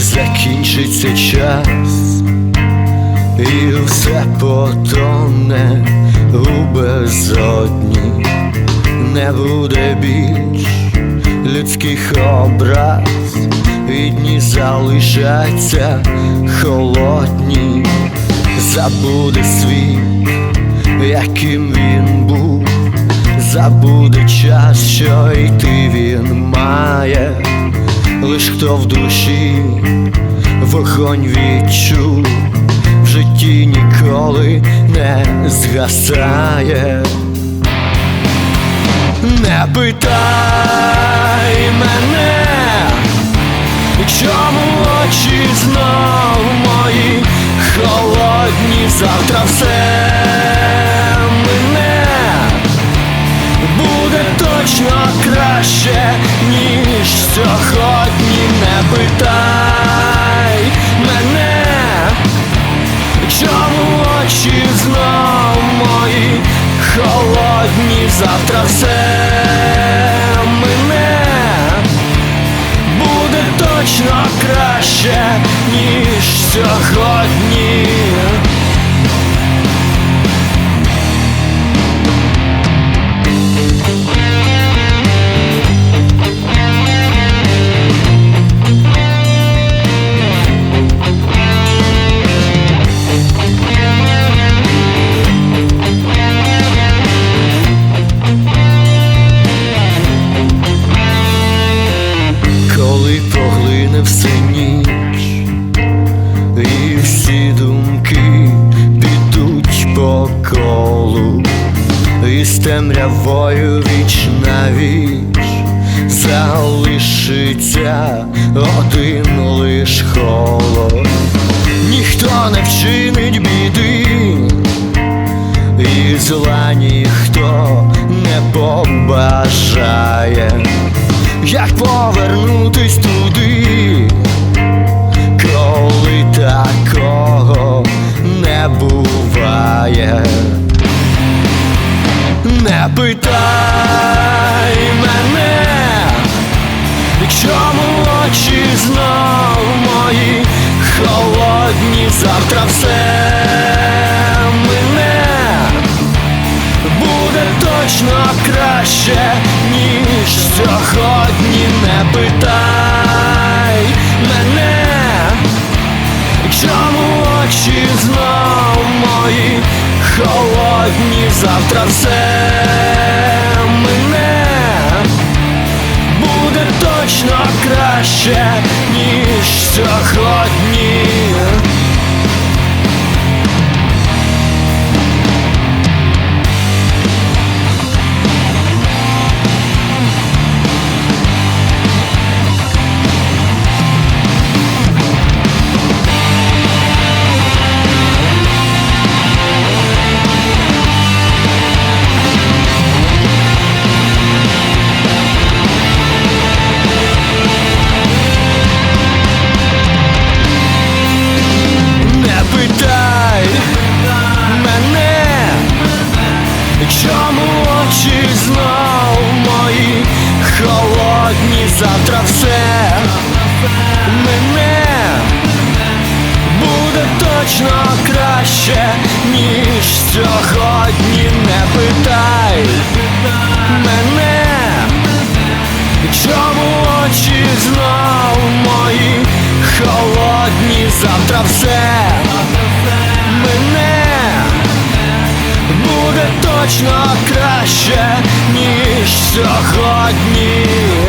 закінчиться час, і все потоне у безодні, не буде більш людських образ, і дні залишаться холодні, забуде світ, яким він був, забуде час, що йти він має, лиш хто в душі вогонь відчув, в житті ніколи не згасає. Не питай мене, чому очі знов мої холодні, завтра все Не питай мене, чому очі знов мої холодні, завтра все мене буде точно краще, ніж сьогодні. Поглине все ніч, і всі думки підуть по колу, і з темрявою віч на віч залишиться один лиш холод, ніхто не вчинить біди. І зла ніхто не побажає, як повернутись туди, коли такого не буває. Не питай мене, чому очі знов мої холодні, завтра все точно краще, ніж сьогодні. Не питай мене, чому очі знов мої холодні, завтра все завтра все мене буде точно краще, ніж сьогодні. Не питай мене, чому очі знов мої холодні, завтра все мене буде точно краще, ніж сьогодні.